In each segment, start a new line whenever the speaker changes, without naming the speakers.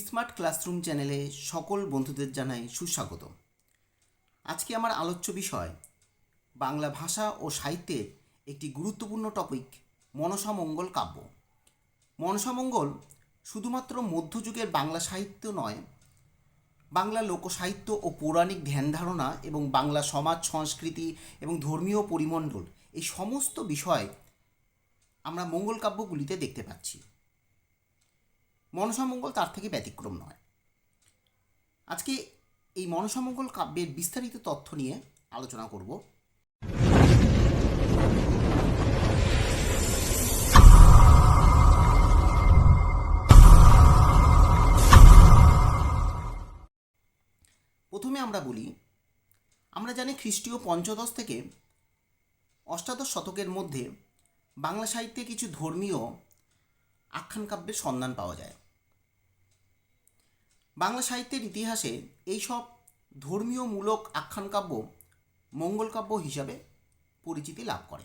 Smart classroom চ্যানেলে সকল বন্ধুদের জানাই সুস্বাগত আজকে আমার আলোচ্য বিষয়, বাংলা ভাষা ও সাহিত্যের একটি গুরুত্বপূর্ণ টপিক মনসামঙ্গল কাব্য। মনসামঙ্গল শুধুমাত্র মধ্যযুগের বাংলা সাহিত্য নয়, বাংলা লোকসাহিত্য ও পৌরাণিক ধ্যান ধারণা এবং বাংলা সমাজ, সংস্কৃতি এবং ধর্মীয় পরিমণ্ডল, এই সমস্ত বিষয় আমরা মঙ্গল কাব্যগুলিতে দেখতে পাচ্ছি। মনসামঙ্গল তার থেকে ব্যতিক্রম নয়। আজকে এই মনসামঙ্গল কাব্যের বিস্তারিত তথ্য নিয়ে আলোচনা করব। প্রথমে আমরা বলি, আমরা জানি খ্রিস্টীয় পঞ্চদশ থেকে অষ্টাদশ শতকের মধ্যে বাংলা সাহিত্যে কিছু ধর্মীয় আখ্যান কাব্যের সন্ধান পাওয়া যায়। বাংলা সাহিত্যের ইতিহাসে এইসব ধর্মীয় মূলক আখ্যান কাব্য মঙ্গল কাব্য হিসাবে পরিচিতি লাভ করে।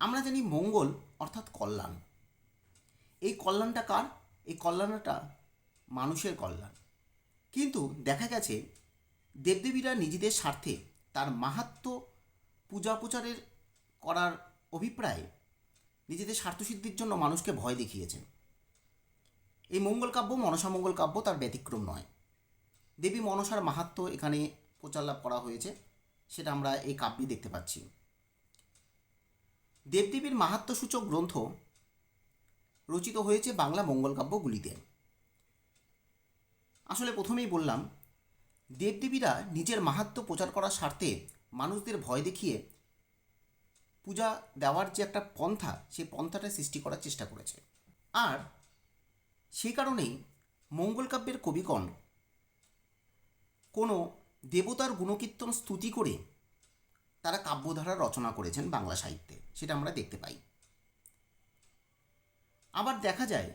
আমরা জানি মঙ্গল অর্থাৎ কল্যাণ। এই কল্যাণটা কার? এই কল্যাণটা মানুষের কল্যাণ। কিন্তু দেখা গেছে দেবদেবীরা নিজেদের স্বার্থে তার মাহাত্ম পূজা প্রচারের করার অভিপ্রায়ে নিজেদের স্বার্থসিদ্ধির জন্য মানুষকে ভয় দেখিয়েছেন। এই মঙ্গল কাব্য মনসা মঙ্গল কাব্য তার ব্যতিক্রম নয়। দেবী মনসার মাহাত্ম এখানে প্রচার লাভ করা হয়েছে, সেটা আমরা এই কাব্যে দেখতে পাচ্ছি। দেবদেবীর মাহাত্মসূচক গ্রন্থ রচিত হয়েছে বাংলা মঙ্গল কাব্যগুলিতে। আসলে প্রথমেই বললাম, দেবদেবীরা নিজের মাহাত্ম প্রচার করার স্বার্থে মানুষদের ভয় দেখিয়ে পূজা দেওয়ার যে একটা পন্থা সেই পন্থাটা সৃষ্টি করার চেষ্টা করেছে। আর সেই কারণেই মঙ্গল কাব্যের কবিগণ কোনো দেবতার গুণকীর্তন স্তুতি করে তারা কাব্যধারা রচনা করেছেন বাংলা সাহিত্যে, সেটা আমরা দেখতে পাই। আবার দেখা যায়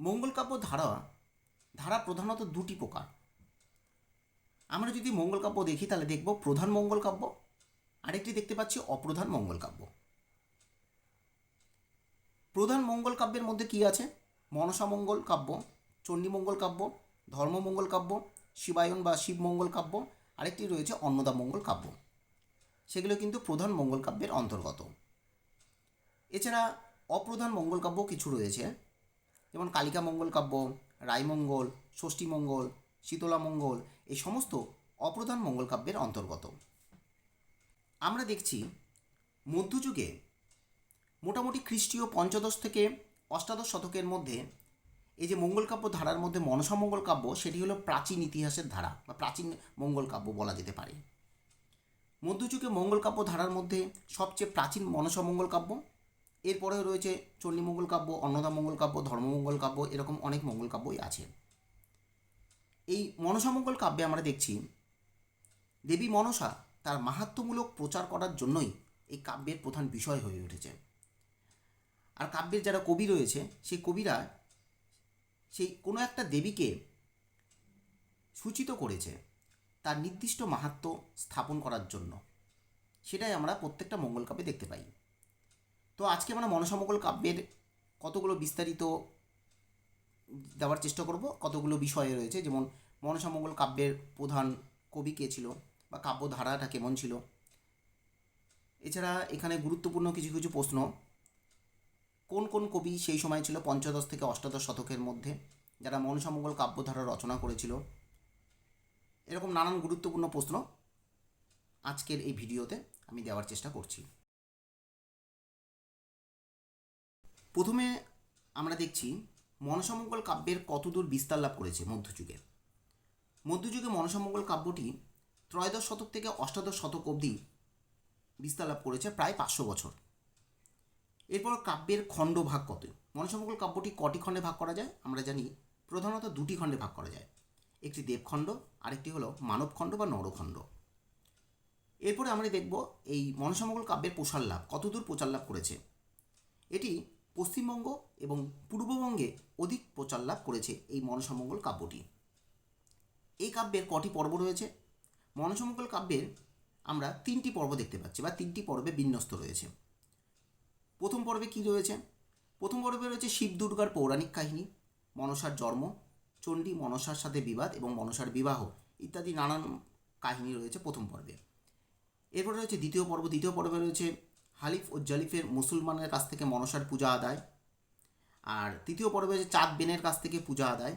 মঙ্গল কাব্য ধারা ধারা প্রধানত দুটি প্রকার। আমরা যদি মঙ্গল কাব্য দেখি, তাহলে দেখব প্রধান মঙ্গল কাব্য আরেকটি দেখতে পাচ্ছি অপ্রধান মঙ্গল কাব্য প্রধান মঙ্গল কাব্যের মধ্যে কি আছে? মনসামঙ্গল কাব্য, চণ্ডীমঙ্গল কাব্য, ধর্মমঙ্গল কাব্য, শিবায়ন বা শিবমঙ্গল কাব্য, আরেকটি রয়েছে অন্নদা মঙ্গল কাব্য। সেগুলো কিন্তু প্রধান মঙ্গল কাব্যের অন্তর্গত। এছাড়া অপ্রধান মঙ্গল কাব্য কিছু রয়েছে। যেমন কালিকা মঙ্গল কাব্য, রায়মঙ্গল, ষষ্ঠীমঙ্গল শীতলা মঙ্গল এই সমস্ত অপ্রধান মঙ্গল কাব্যের অন্তর্গত। আমরা দেখছি মধ্যযুগে মোটামুটি খ্রিস্টীয় পঞ্চদশ থেকে অষ্টাদশ শতকের মধ্যে এই যে মঙ্গল কাব্য ধারার মধ্যে মনসা মঙ্গল কাব্য, সেটি হলো প্রাচীন ইতিহাসের ধারা, বা প্রাচীন মঙ্গল কাব্য বলা যেতে পারে। মধ্যযুগে মঙ্গল কাব্য ধারার মধ্যে সবচেয়ে প্রাচীন মনসা মঙ্গল কাব্য, এরপরেও রয়েছে চণ্ডীমঙ্গল কাব্য, অন্নদা মঙ্গল কাব্য ধর্মমঙ্গল কাব্য, এরকম অনেক মঙ্গল কাব্যই আছে। এই মনসামঙ্গল কাব্যে আমরা দেখছি, দেবী মনসা তার মাহাত্ম্যমূলক প্রচার করার জন্যই এই কাব্যের প্রধান বিষয় হয়ে উঠেছে। আর কাব্যের যারা কবি রয়েছে, সেই কবিরা সেই কোনো একটা দেবীকে সূচিত করেছে তার নির্দিষ্ট মাহাত্ম স্থাপন করার জন্য। সেটাই আমরা প্রত্যেকটা মঙ্গল কাব্যে দেখতে পাই। তো আজকে আমরা মনসমঙ্গল কাব্যের কতগুলো বিস্তারিত দেওয়ার চেষ্টা করব, কতগুলো বিষয় রয়েছে, যেমন মনসামঙ্গল কাব্যের প্রধান কবি কে ছিল বা কাব্যধারাটা কেমন ছিল। এছাড়া এখানে গুরুত্বপূর্ণ কিছু কিছু প্রশ্ন কোন কোন কবি সেই সময় ছিল পঞ্চদশ থেকে অষ্টাদশ শতকের মধ্যে? যারা মনসামঙ্গল কাব্যধারা রচনা করেছিল? এরকম নানান গুরুত্বপূর্ণ প্রশ্ন আজকের এই ভিডিওতে আমি দেওয়ার চেষ্টা করছি। প্রথমে আমরা দেখছি মনসামঙ্গল কাব্যের কতদূর বিস্তার লাভ করেছে মধ্যযুগে? মধ্যযুগে মনসামঙ্গল কাব্যটি ত্রয়োদশ শতক থেকে অষ্টাদশ শতক অবধি বিস্তার লাভ করেছে প্রায় পাঁচশো বছর। এরপর কাব্যের খণ্ড ভাগ কত? মনসামঙ্গল কাব্যটি কটি খণ্ডে ভাগ করা যায়? আমরা জানি প্রধানত দুটি খণ্ডে ভাগ করা যায়। একটি দেবখণ্ড, আরেকটি হলো মানবখণ্ড বা নরখণ্ড। এরপরে আমরা দেখব এই মনসামঙ্গল কাব্যের প্রসার লাভ, কতদূর প্রচার লাভ করেছে? এটি পশ্চিমবঙ্গ এবং পূর্ববঙ্গে অধিক প্রচার লাভ করেছে এই মনসামঙ্গল কাব্যটি। এই কাব্যের কটি পর্ব রয়েছে? মনসামঙ্গল কাব্যের আমরা তিনটি পর্ব দেখতে পাচ্ছি বা তিনটি পর্বে বিন্যস্ত রয়েছে। প্রথম পর্বে কি রয়েছে? প্রথম পর্বে রয়েছে শিব দুর্গার পৌরাণিক কাহিনী, মনসার জন্ম, চণ্ডী, মনসার সাথে বিবাদ এবং মনসার বিবাহ ইত্যাদি নানান কাহিনী রয়েছে প্রথম পর্বে। এরপরে রয়েছে দ্বিতীয় পর্ব। দ্বিতীয় পর্বে রয়েছে হালিফ ও জালিফের মুসলমানের কাছ থেকে মনসার পূজা আদায়। আর তৃতীয় পর্বে রয়েছে চাঁদ বেনের কাছ থেকে পূজা আদায়।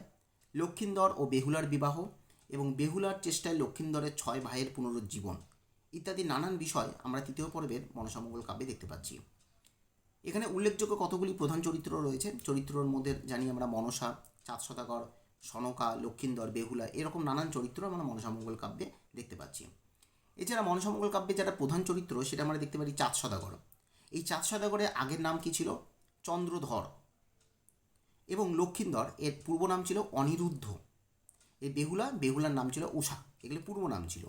লক্ষিন্দর ও বেহুলার বিবাহ এবং বেহুলার চেষ্টায় লক্ষিন্দরের ছয় ভাইয়ের পুনরুজ্জীবন ইত্যাদি নানান বিষয় আমরা তৃতীয় পর্বের মনসামঙ্গল কাব্যে দেখতে পাচ্ছি। এখানে উল্লেখযোগ্য কতগুলি প্রধান চরিত্র রয়েছে? চরিত্রর মধ্যে জানি আমরা মনসা, চাঁদ শতাকর সনকা, লক্ষিন্দর, বেহুলা, এরকম নানান চরিত্র আমরা মনসামঙ্গল কাব্যে দেখতে পাচ্ছি। এছাড়া মনসামঙ্গল কাব্যে যারা প্রধান চরিত্র সেটা আমরা দেখতে পারি চাঁদ সদাগর। এই চাঁদ সদাগরের আগের নাম কি ছিল? চন্দ্রধর। এবং লক্ষিন্দর এর পূর্ব নাম ছিল অনিরুদ্ধ। এই বেহুলা, বেহুলার নাম ছিল উষা। এগুলো পূর্ব নাম ছিল।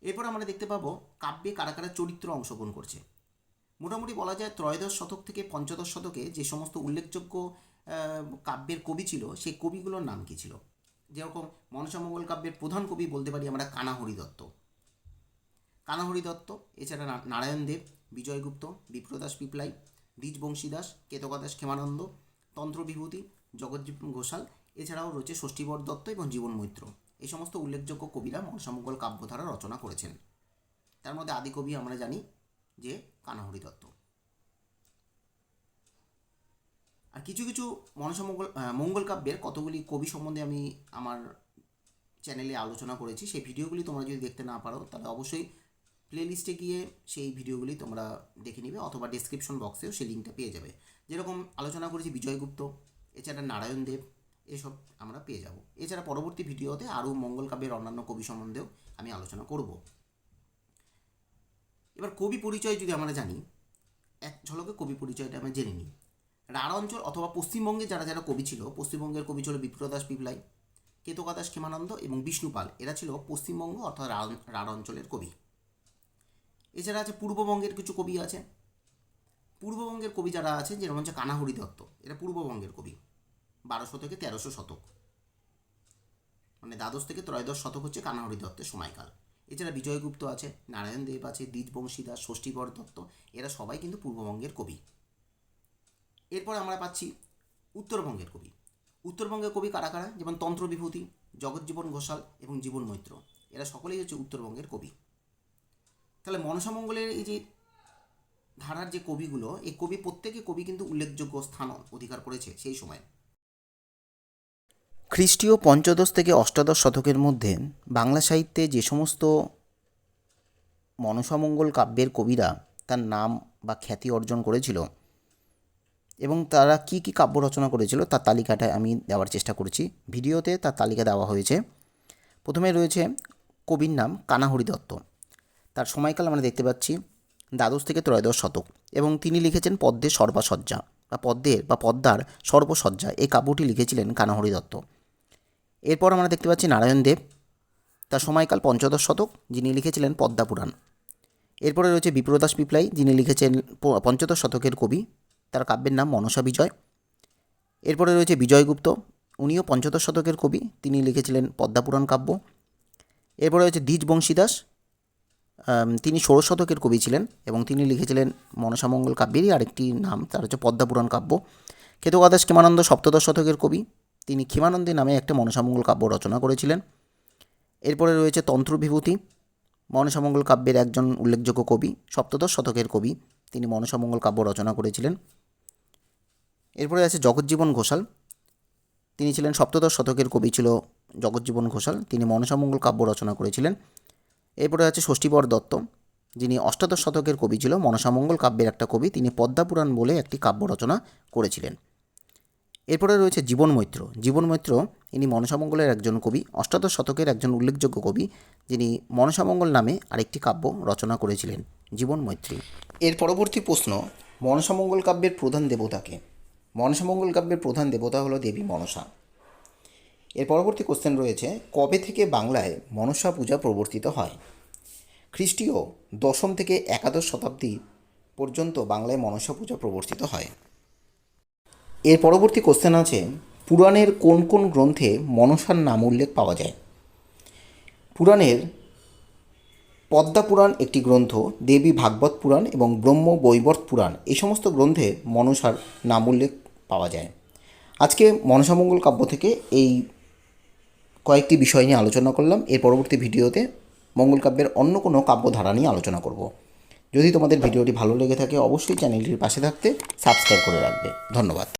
এরপর আমরা দেখতে পাবো কাব্যে কারা কারা চরিত্র অংশগ্রহণ করছে। মোটামুটি বলা যায় ত্রয়োদশ শতক থেকে পঞ্চদশ শতকে যে সমস্ত উল্লেখযোগ্য কাব্যের কবি ছিল, সেই কবিগুলোর নাম কী ছিল? যেরকম মনসামঙ্গল কাব্যের প্রধান কবি বলতে পারি আমরা কানাহরি দত্ত। কানাহরি দত্ত, এছাড়া নারায়ণ দেব বিজয়গুপ্ত বিপ্রদাস পিপলাই দ্বিজবংশী দাস কেতকা দাস ক্ষেমানন্দ তন্ত্র বিভূতি জগজ্জীবন ঘোষাল, এছাড়াও রয়েছে ষষ্ঠীবর দত্ত এবং জীবন মৈত্র। এই সমস্ত উল্লেখযোগ্য কবিরা মনসামঙ্গল কাব্যধারা রচনা করেছেন। তার মধ্যে আদি কবি আমরা জানি যে কানাহরি দত্ত। আর কিছু কিছু মনসামঙ্গল মঙ্গল কাব্যের কতগুলি কবি সম্বন্ধে আমি আমার চ্যানেলে আলোচনা করেছি, সেই ভিডিওগুলি তোমরা যদি দেখতে না পারো, তাহলে অবশ্যই প্লেলিস্টে গিয়ে সেই ভিডিওগুলি তোমরা দেখে নিবে, অথবা ডেসক্রিপশন বক্সেও সেই লিঙ্কটা পেয়ে যাবে। যেরকম আলোচনা করেছি বিজয়গুপ্ত এছাড়া নারায়ণ দেব, এসব আমরা পেয়ে যাব। এছাড়া পরবর্তী ভিডিওতে আরও মঙ্গল কাব্যের অন্যান্য কবি সম্বন্ধেও আমি আলোচনা করব। এবার কবি পরিচয় যদি আমরা জানি, এক ঝলকে কবি পরিচয়টা আমরা জেনে নিই। রাঢ় অঞ্চল অথবা পশ্চিমবঙ্গে যারা যারা কবি ছিল, পশ্চিমবঙ্গের কবি ছিল বিপ্রদাস পিপলাই, কেতকা দাস ক্ষেমানন্দ এবং বিষ্ণুপাল এরা ছিল পশ্চিমবঙ্গ অর্থাৎ রাঢ় অঞ্চলের কবি। এছাড়া আছে পূর্ববঙ্গের কিছু কবি আছে। পূর্ববঙ্গের কবি যারা আছে যেরকম হচ্ছে কানাহরি দত্ত, এরা পূর্ববঙ্গের কবি। বারোশো থেকে তেরোশো শতক। মানে দ্বাদশ থেকে ত্রয়োদশ শতক হচ্ছে কানাহরি দত্তের সময়কাল। এছাড়া বিজয়গুপ্ত আছে, নারায়ণ দেব আছে দ্বিজবংশী দাস ষষ্ঠীবর দত্ত, এরা সবাই কিন্তু পূর্ববঙ্গের কবি। এরপর আমরা পাচ্ছি উত্তরবঙ্গের কবি। উত্তরবঙ্গের কবি কারা কারা? যেমন তন্ত্র বিভূতি জগজ্জীবন ঘোষাল এবং জীবন মৈত্র। এরা সকলেই হচ্ছে উত্তরবঙ্গের কবি। তাহলে মনসামঙ্গলের এই যে ধারার যে কবিগুলো, এই কবি প্রত্যেকে কবি কিন্তু উল্লেখযোগ্য স্থান অধিকার করেছে সেই সময়। খ্রিস্টীয় পঞ্চদশ থেকে অষ্টাদশ শতকের মধ্যে বাংলা সাহিত্যে যে সমস্ত মনসামঙ্গল কাব্যের কবিরা তার নাম বা খ্যাতি অর্জন করেছিল এবং তারা কি কি কাব্য রচনা করেছিল তার তালিকাটা আমি দেওয়ার চেষ্টা করেছি। ভিডিওতে তার তালিকা দেওয়া হয়েছে। প্রথমে রয়েছে কবির নাম কানাহরি দত্ত। তার সময়কাল আমরা দেখতে পাচ্ছি দ্বাদশ থেকে ত্রয়োদশ শতক এবং তিনি লিখেছেন পদ্মের সর্বাসজ্জা বা পদ্মের বা পদ্মার সর্বসজ্জা। এই কাব্যটি লিখেছিলেন কানাহরি দত্ত। এরপর আমরা দেখতে পাচ্ছি নারায়ণ দেব, তার সময়কাল পঞ্চদশ শতক, যিনি লিখেছিলেন পদ্মাপুরাণ এরপরে রয়েছে বিপ্রদাস পিপলাই, যিনি লিখেছেন পঞ্চদশ শতকের কবি, তার কাব্যের নাম মনসা বিজয়। এরপরে রয়েছে বিজয়গুপ্ত উনিও পঞ্চদশ শতকের কবি, তিনি লিখেছিলেন পদ্মাপুরাণ কাব্য। এরপরে রয়েছে দ্বিজ বংশীদাস তিনি ষোড়শ শতকের কবি ছিলেন এবং তিনি লিখেছিলেন মনসামঙ্গল কাব্যেরই আরেকটি নাম, তার হচ্ছে পদ্মাপুরাণ কাব্য। কেতুকাদাস কেমানন্দ সপ্তদশ শতকের কবি তিনি ক্ষেমানন্দী নামে একটা মনসামঙ্গল কাব্য রচনা করেছিলেন। এরপরে রয়েছে তন্ত্র বিভূতি মনসামঙ্গল কাব্যের একজন উল্লেখযোগ্য কবি, সপ্তদশ শতকের কবি, তিনি মনসামঙ্গল কাব্য রচনা করেছিলেন। এরপরে আছে জগজ্জীবন ঘোষাল। তিনি ছিলেন সপ্তদশ শতকের কবি ছিল জগজ্জীবন ঘোষাল। তিনি মনসামঙ্গল কাব্য রচনা করেছিলেন। এরপরে আছে ষষ্ঠীবর দত্ত। যিনি অষ্টাদশ শতকের কবি ছিল, মনসামঙ্গল কাব্যের একটা কবি, তিনি পদ্মাপুরাণ বলে একটি কাব্য রচনা করেছিলেন। এরপরে রয়েছে জীবন মৈত্র। জীবন মৈত্র, ইনি মনসামঙ্গলের একজন কবি, অষ্টাদশ শতকের একজন উল্লেখযোগ্য কবি, যিনি মনসামঙ্গল নামে আরেকটি কাব্য রচনা করেছিলেন, জীবন মৈত্রী। এর পরবর্তী প্রশ্ন মনসামঙ্গল কাব্যের প্রধান দেবতাকে মনসামঙ্গল কাব্যের প্রধান দেবতা হলো দেবী মনসা। এর পরবর্তী কোশ্চেন রয়েছে, কবে থেকে বাংলায় মনসা পূজা প্রবর্তিত হয়? খ্রিস্টীয় দশম থেকে একাদশ শতাব্দী পর্যন্ত বাংলায় মনসা পূজা প্রবর্তিত হয়। এর পরবর্তী কোশ্চেন আছে, পুরাণের কোন কোন গ্রন্থে মনসার নাম উল্লেখ পাওয়া যায়? পুরাণের পদ্মা পুরাণ একটি গ্রন্থ, দেবী ভাগবত পুরাণ এবং ব্রহ্ম বৈবর্ত পুরাণ, এই সমস্ত গ্রন্থে মনসার নাম উল্লেখ পাওয়া যায়। আজকে মনসামঙ্গল কাব্য থেকে এই কয়েকটি বিষয় নিয়ে আলোচনা করলাম। এর পরবর্তী ভিডিওতে মঙ্গল কাব্যের অন্য কোনো কাব্যধারা নিয়ে আলোচনা করব। যদি তোমাদের ভিডিওটি ভালো লেগে থাকে, অবশ্যই চ্যানেলটির পাশে থাকতে সাবস্ক্রাইব করে রাখবে। ধন্যবাদ।